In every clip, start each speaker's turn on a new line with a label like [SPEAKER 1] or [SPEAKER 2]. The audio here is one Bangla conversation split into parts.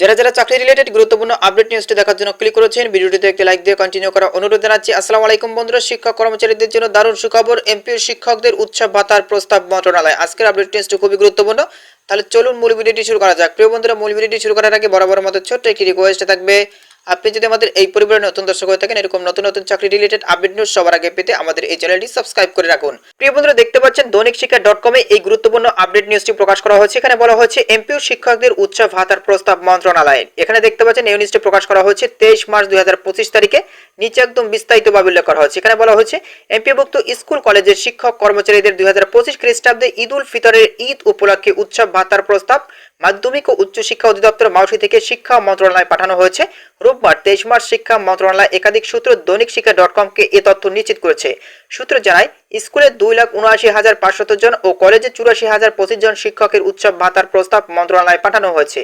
[SPEAKER 1] যারা যারা চাকরি রিলেটেড গুরুত্বপূর্ণ আপডেট নিউজটি দেখার জন্য ক্লিক করেছেন, ভিডিওটিতে একটি লাইক দিয়ে কন্টিনিউ করা অনুরোধ জানাচ্ছি। আসসালামু আলাইকুম বন্ধুরা, শিক্ষক কর্মচারীদের জন্য দারুণ সুখবর। এমপিও শিক্ষকদের উৎসব ভাতার প্রস্তাব মন্ত্রণালয়। আজকের আপডেট নিউজটি খুবই গুরুত্বপূর্ণ। তাহলে চলুন মূল ভিডিওটি শুরু করা যাক। প্রিয় বন্ধুরা, মূল ভিডিওটি শুরু করার আগে বরাবর মতো ছোট্ট একটি রিকোয়েস্ট থাকবে। আপনি যদি আমাদের এই পরিবারের নতুন দর্শক হয়ে থাকেন, এরকম নতুন নতুন চাকরি রিলেটেড আপডেট নিউজ সবার আগে পেতে আমাদের এই চ্যানেলটি সাবস্ক্রাইব করে রাখুন। প্রিয় বন্ধুরা, দেখতে পাচ্ছেন দৈনিক শিক্ষা ডট কমে এই গুরুত্বপূর্ণ আপডেট নিউজটি প্রকাশ করা হয়েছে। এখানে বলা হয়েছে এমপিও শিক্ষকদের উচ্চ ভাতার প্রস্তাব মন্ত্রণালয়ের এখানে দেখতে পাচ্ছেন, এই নিউজটি প্রকাশ করা হয়েছে তেইশ মার্চ দুই হাজার পঁচিশ তারিখে। নিচে একদম বিস্তারিতভাবে উল্লেখ করা হয়েছে। এখানে বলা হয়েছে, এমপিভুক্ত স্কুল, কলেজের শিক্ষক, কর্মচারীদের দুই হাজার পঁচিশ খ্রিস্টাব্দে ঈদ উল ফিতরের ঈদ উপলক্ষে উৎসব ভাতার প্রস্তাব মাধ্যমিক ও উচ্চ শিক্ষা অধিদপ্তর মাউসি থেকে শিক্ষা মন্ত্রণালয়ে পাঠানো হয়েছে। রোববার তেইশ মার্চ শিক্ষা মন্ত্রণালয় একাধিক সূত্র দৈনিক শিক্ষা ডট কমকে এ তথ্য নিশ্চিত করেছে। সূত্র জানায়, স্কুলে দুই লাখ উনআশি হাজার পাঁচশত জন ও কলেজে চুরাশি হাজার পঁচিশ জন শিক্ষকের উৎসব ভাতার প্রস্তাব মন্ত্রণালয়ে পাঠানো হয়েছে।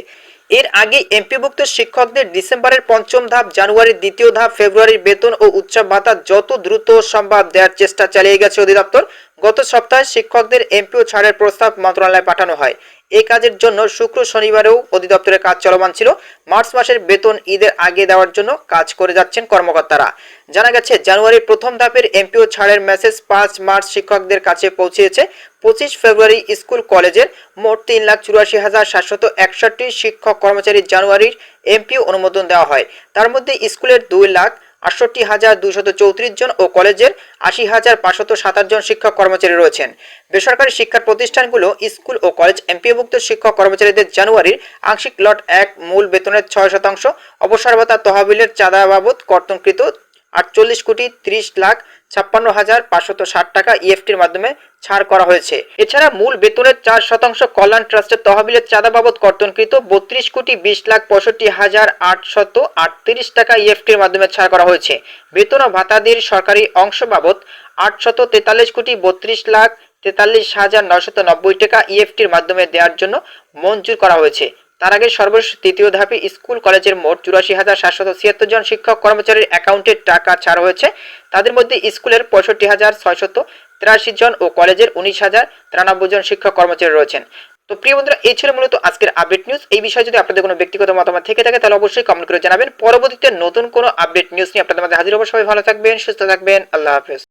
[SPEAKER 1] এর আগে এমপিভুক্ত শিক্ষকদের ডিসেম্বরের পঞ্চম ধাপ, জানুয়ারির দ্বিতীয় ধাপ, ফেব্রুয়ারির বেতন ও উৎসব ভাতা যত দ্রুত সম্ভব দেওয়ার চেষ্টা চালিয়ে গেছে অধিদপ্তর। গত সপ্তাহে শিক্ষকদের এমপিও ছাড়ের প্রস্তাব মন্ত্রণালয়ে পাঠানো হয়। এই কাজের জন্য শুক্র শনিবারেও অধিদপ্তরের কাজ চলমান ছিল। মার্চ মাসের বেতন ঈদের আগে দেওয়ার জন্য কাজ করে যাচ্ছেন কর্মকর্তারা। জানা গেছে, জানুয়ারির প্রথম ধাপের এমপিও ছাড়ের মেসেজ পাঁচ মার্চ শিক্ষকদের কাছে পৌঁছেছে। পঁচিশ ফেব্রুয়ারি স্কুল কলেজের মোট তিন লাখ চুরাশি হাজার সাতশত একষট্টি শিক্ষক কর্মচারী জানুয়ারির এমপিও অনুমোদন দেওয়া হয়। তার মধ্যে স্কুলের দুই লাখ আটষট্টি হাজার দুইশত চৌত্রিশ জন ও কলেজের আশি হাজার পাঁচশত সাতাশ জন শিক্ষক কর্মচারী রয়েছেন। বেসরকারি শিক্ষা প্রতিষ্ঠানগুলো স্কুল ও কলেজ এমপিওভুক্ত শিক্ষক কর্মচারীদের জানুয়ারির আংশিক লট এক মূল বেতনের ছয় শতাংশ অবসর ভাতা তহবিলের চাঁদা বাবদ কর্তনকৃত আটচল্লিশ কোটি ত্রিশ লাখ ছাপ্পান্ন হাজার পাঁচশত ষাট টাকা ইএফটির মাধ্যমে ছাড় করা হয়েছে। এছাড়া মূল বেতনের চার শতাংশ কল্যাণ ট্রাস্টের তহবিলের চাঁদা বাবদ কর্তনকৃত বত্রিশ কোটি বিশ লাখ পঁয়ষট্টি হাজার আটশত আটত্রিশ টাকা ইএফটির মাধ্যমে ছাড় করা হয়েছে। বেতন ও ভাতাদির সরকারি অংশ বাবদ আটশত তেতাল্লিশ কোটি বত্রিশ লাখ তেতাল্লিশ হাজার নশত নব্বই টাকা ইএফটির মাধ্যমে দেওয়ার জন্য মঞ্জুর করা হয়েছে। তার আগে সর্বশেষ তৃতীয় ধাপে স্কুল, কলেজের মোট চুরাশি হাজার সাতশত ছিয়াত্তর জন শিক্ষক কর্মচারীর অ্যাকাউন্টে টাকা ছাড় হয়েছে। তাদের মধ্যে স্কুলের পঁয়ষট্টি হাজার ছয়শত তিরাশি জন ও কলেজের উনিশ হাজার তিরানব্বই জন শিক্ষক কর্মচারী রয়েছেন। তো প্রিয় বন্ধুরা, এই ছিল মূলত আজকের আপডেট নিউজ এই বিষয়ে যদি আপনাদের কোনো ব্যক্তিগত মতামত থেকে থাকে, তাহলে অবশ্যই কমেন্ট করে জানাবেন। পরবর্তীতে নতুন কোনো আপডেট নিউজ নিয়ে আপনাদের মধ্যে হাজির হব। সবাই ভালো থাকবেন, সুস্থ থাকবেন। আল্লাহ হাফেজ।